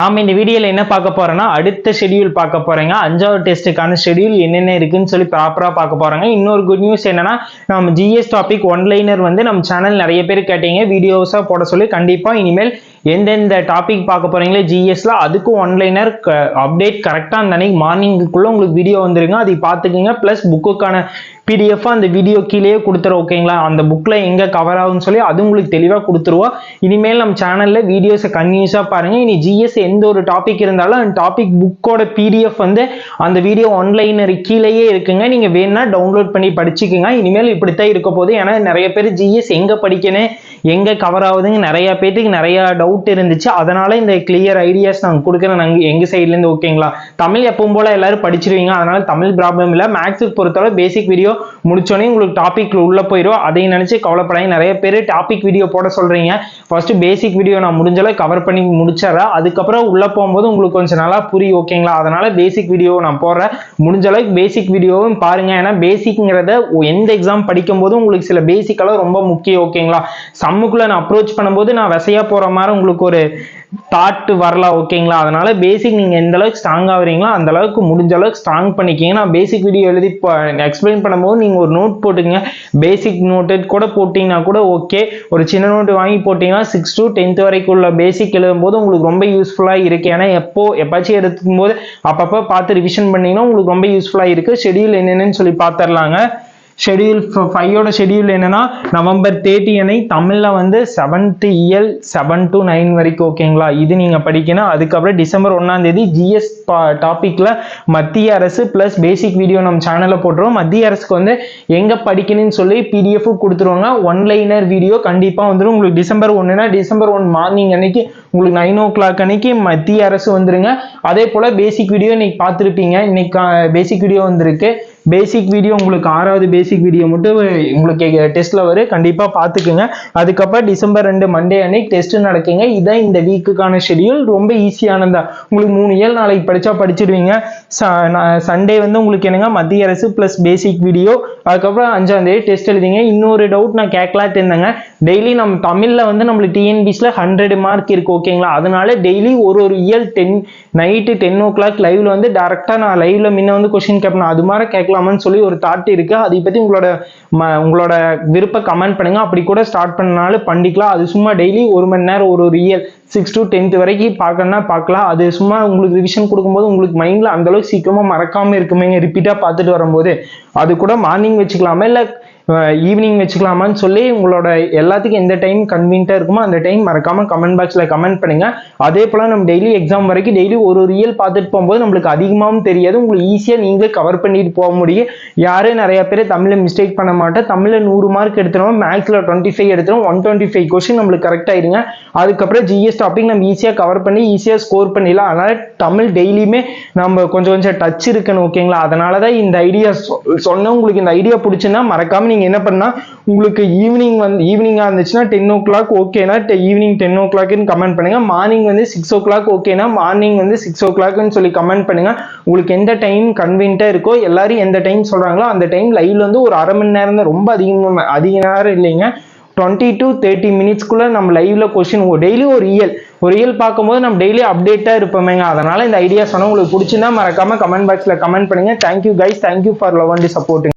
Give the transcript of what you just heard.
நாம் இந்த வீடியோவில் என்ன பார்க்க போகிறோம்னா அடுத்த ஷெடியூல் பார்க்க போறேங்க. அஞ்சாவது டெஸ்ட்டுக்கான ஷெடியூல் என்னென்ன இருக்குன்னு சொல்லி ப்ராப்பரா பார்க்க போகிறாங்க இன்னொரு குட் நியூஸ் என்னன்னா நம்ம ஜிஎஸ் டாபிக் ஒன்லைனர் வந்து நம்ம சேனல் நிறைய பேர் கேட்டீங்க. வீடியோஸாக போட சொல்லி கண்டிப்பாக இனிமேல் எந்தெந்த டாபிக் பார்க்க போறீங்களோ ஜிஎஸ்ல அதுக்கும் ஒன்லைனர் அப்டேட் கரெக்டாக அந்த அன்னைக்கு மார்னிங்குக்குள்ளே உங்களுக்கு வீடியோ வந்துருங்க அதை பார்த்துக்குங்க. ப்ளஸ் புக்குக்கான பிடிஎஃப் அந்த வீடியோ கீழேயே கொடுத்துரும் ஓகேங்களா அந்த புக்கில் எங்கே கவர் ஆகும்னு சொல்லி அது உங்களுக்கு தெளிவாக கொடுத்துருவோம் இனிமேல் நம்ம சேனலில் வீடியோஸை கன்யூஸாக பாருங்கள் இனி ஜிஎஸ் எந்த ஒரு டாபிக் இருந்தாலும் அந்த டாபிக் புக்கோட பிடிஎஃப் வந்து அந்த வீடியோ ஆன்லைனர் கீழேயே இருக்குங்க. நீங்கள் வேணால் டவுன்லோட் பண்ணி படிச்சுக்குங்க. இனிமேல் இப்படித்தான் இருக்க போது ஏன்னா நிறைய பேர் ஜிஎஸ் எங்கே படிக்கணும்? எங்கே கவர் ஆகுதுங்க? நிறைய பேர்த்துக்கு நிறைய டவுட் இருந்துச்சு. அதனால இந்த கிளியர் ஐடியாஸ் நாங்கள் கொடுக்குறேன். நாங்கள் எங்கள் சைட்லேருந்து ஓகேங்களா தமிழ் எப்பவும் போல எல்லாரும் படிச்சிருவீங்க. அதனால தமிழ் ப்ராப்ளம் இல்லை. மேக்ஸுக்கு பொறுத்தவரை பேசிக் வீடியோ முடிச்சோடனே உங்களுக்கு டாபிக்ல உள்ள போயிடும் அதையும் நினைச்சு கவலைப்படாங்க நிறைய பேர் டாபிக் வீடியோ போட சொல்றீங்க. ஃபர்ஸ்ட் பேசிக் வீடியோ நான் முடிஞ்சளவு கவர் பண்ணி முடிச்சிடறேன். அதுக்கப்புறம் உள்ள போகும்போது உங்களுக்கு கொஞ்சம் நல்லா புரியும் ஓகேங்களா அதனால பேசிக் வீடியோ நான் போடுறேன். முடிஞ்ச அளவுக்கு பேசிக் வீடியோவும் பாருங்க. ஏன்னா பேசிக்ங்கிறத எந்த எக்ஸாம் படிக்கும் போது உங்களுக்கு சில பேசிக்கெல்லாம் ரொம்ப முக்கியம் ஓகேங்களா சம்முக்குள்ள நான் அப்ரோச் பண்ணும்போது நான் விசையா போற மாதிரி உங்களுக்கு ஒரு தாட் வரலாம் ஓகேங்களா அதனால பேசிக் நீங்க எந்த அளவுக்கு ஸ்ட்ராங் ஆகுறீங்களோ அந்த அளவுக்கு முடிஞ்ச அளவுக்கு ஸ்ட்ராங் பண்ணிக்கிங்க. நான் பேசிக் வீடியோ எழுதி எக்ஸ்பிளைன் பண்ணும்போது நீங்க ஒரு நோட் போட்டுங்க பேசிக் நோட்டு கூட போட்டிங்கன்னா கூட ஓகே ஒரு சின்ன நோட்டு வாங்கி போட்டிங்கன்னா சிக்ஸ் டு டென்த் வரைக்கும் உள்ள பேசிக் எழுதும்போது உங்களுக்கு ரொம்ப யூஸ்ஃபுல்லாக இருக்கு. ஏன்னா எப்போ எப்பாச்சும் எடுத்துக்கும் போது அப்பப்போ பார்த்து ரிவிஷன் பண்ணீங்கன்னா உங்களுக்கு ரொம்ப யூஸ்ஃபுல்லாக இருக்கு. ஷெடியூல் என்னென்னு சொல்லி பார்த்துடலாங்க ஷெடியூல் ஃபைவோட ஷெடியூல் என்னன்னா நவம்பர் தேர்ட்டி அன்னை தமிழில் வந்து செவன்த் இயல் செவன் டு நைன் வரைக்கும் ஓகேங்களா இது நீங்கள் படிக்கணும். அதுக்கப்புறம் டிசம்பர் ஒன்றாம் தேதி ஜிஎஸ் டாப்பிக்கில் மத்திய அரசு ப்ளஸ் பேசிக் வீடியோ நம்ம சேனலில் போட்டுருவோம். மத்திய அரசுக்கு வந்து எங்கே படிக்கணும்னு சொல்லி பிடிஎஃபும் கொடுத்துருவாங்க. ஒன்லைனர் வீடியோ கண்டிப்பாக வந்துடும் உங்களுக்கு டிசம்பர் ஒன்றுனா டிசம்பர் ஒன் மார்னிங் அன்னைக்கு உங்களுக்கு நைன் ஓ கிளாக் அன்னைக்கு மத்திய அரசு வந்துருங்க. அதே போல் பேசிக் வீடியோ இன்னைக்கு பார்த்துருப்பீங்க. இன்னைக்கு பேசிக் வீடியோ வந்திருக்கு. பேசிக் வீடியோ உங்களுக்கு ஆறாவது பேசிக் வீடியோ மட்டும் உங்களுக்கு டெஸ்ட்டில் வரும். கண்டிப்பாக பார்த்துக்குங்க அதுக்கப்புறம் டிசம்பர் ரெண்டு மண்டே அன்னைக்கு டெஸ்ட் நடக்குங்க. இதான் இந்த வீக்குக்கான ஷெடியூல் ரொம்ப ஈஸியானதான் உங்களுக்கு மூணு ஏழு நாளைக்கு படித்தா படிச்சிடுவீங்க சண்டே வந்து உங்களுக்கு என்னங்க மத்திய அரசு ப்ளஸ் பேசிக் வீடியோ அதுக்கப்புறம் அஞ்சாம் தேதி டெஸ்ட் எழுதிங்க. இன்னொரு டவுட் நான் கேட்கலாட்டு இருந்தேங்க. டெய்லி நம்ம தமிழில் வந்து நம்மளுக்கு டிஎன்பிஸில் ஹண்ட்ரட் மார்க் இருக்கு ஓகேங்களா அதனால டெய்லி ஒரு ஒரு இயல் ten night ten o'clock லைவ்ல வந்து டேரெக்டாக நான் லைவ்ல முன்ன வந்து கொஸ்டின் கேட்பேன். அது மாதிரி கேட்கலாமான்னு சொல்லி ஒரு தாட் இருக்கு. அதை பற்றி உங்களோட உங்களோட விருப்ப கமெண்ட் பண்ணுங்க. அப்படி கூட ஸ்டார்ட் பண்ணனாலும் பண்ணிக்கலாம். அது சும்மா டெய்லி ஒரு மணி நேரம் ஒரு ஒரு இயல். சிக்ஸ் டு டென்த் வரைக்கும் பார்க்கணும்னா பார்க்கலாம். அது சும்மா உங்களுக்கு ரிவிஷன் கொடுக்கும்போது உங்களுக்கு மைண்டில் அந்தளவுக்கு சீக்கிரமாக மறக்காமல் இருக்குமேங்க ரிப்பீட்டாக பார்த்துட்டு வரும்போது. அது கூட மார்னிங் வச்சுக்கலாமா? இல்லை ஈவினிங் வச்சுக்கலாமான்னு சொல்லி உங்களோட எல்லாத்துக்கும் எந்த டைம் கன்வீனியாக இருக்குமோ அந்த டைம் மறக்காமல் கமெண்ட் பாக்ஸில் கமெண்ட் பண்ணுங்க. அதே போல் நம்ம டெய்லி எக்ஸாம் வரைக்கும் டெய்லி ஒரு ரியல் பார்த்துட்டு போகும்போது நம்மளுக்கு அதிகமாகவும் தெரியாது. உங்களுக்கு ஈஸியாக நீங்களே கவர் பண்ணிட்டு போக முடியும். யாரும் நிறைய பேர் தமிழில் மிஸ்டேக் பண்ண மாட்டேன் தமிழில் நூறு மார்க் எடுத்துருவோம். மேக்ஸில் டுவெண்ட்டி ஃபைவ் எடுத்துரும் ஒன் டுவெண்ட்டி ஃபைவ் கொஸ்டின் நம்மளுக்கு கரெக்டாக இருங்க. அதுக்கப்புறம் ஜிஎஸ் டாபிக் நம்ம ஈஸியாக கவர் பண்ணி ஈஸியாக ஸ்கோர் பண்ணிடலாம். அதனால் தமிழ் டெய்லியுமே நம்ம கொஞ்சம் கொஞ்சம் டச் இருக்கணும் ஓகேங்களா அதனால தான் இந்த ஐடியா சொன்ன உங்களுக்கு இந்த ஐடியா பிடிச்சுன்னா மறக்காமல் நீங்கள் என்ன பண்ணால் உங்களுக்கு ஈவினிங் வந்து ஈவினிங்காக இருந்துச்சுன்னா டென் ஓ கிளாக் ஓகேனா ஈவினிங் டென் ஓ கிளாக்னு கமெண்ட் பண்ணுங்கள் மார்னிங் வந்து சிக்ஸ் ஓ கிளாக் ஓகேனா மார்னிங் வந்து சிக்ஸ் ஓ கிளாக்னு சொல்லி கமெண்ட் பண்ணுங்கள் உங்களுக்கு எந்த டைம் கன்வீன்ட்டாக இருக்கோ எல்லாரும் எந்த டைம் சொல்கிறாங்களோ அந்த டைம் லைவ்ல வந்து ஒரு அரை மணி நேரம் தான் ரொம்ப அதிகமாக அதிக நேரம் இல்லைங்க. டுவெண்ட்டி டு தேர்ட்டி மினிட்ஸ்க்குள்ளே நம்ம லைவ்ல கொஸ்டின் டெய்லி ஒரு இயல் ஒரு ரியல் பார்க்கும்போது நம்ம டெய்லி அப்டேட்டாக இருப்போமேங்க. அதனால் இந்த ஐடியா சொன்னால் உங்களுக்கு பிடிச்சிருந்தா மறக்காம கமெண்ட் பாக்ஸில் கமெண்ட் பண்ணுங்க. Thank you guys thank you for love and சப்போர்ட்டுங்க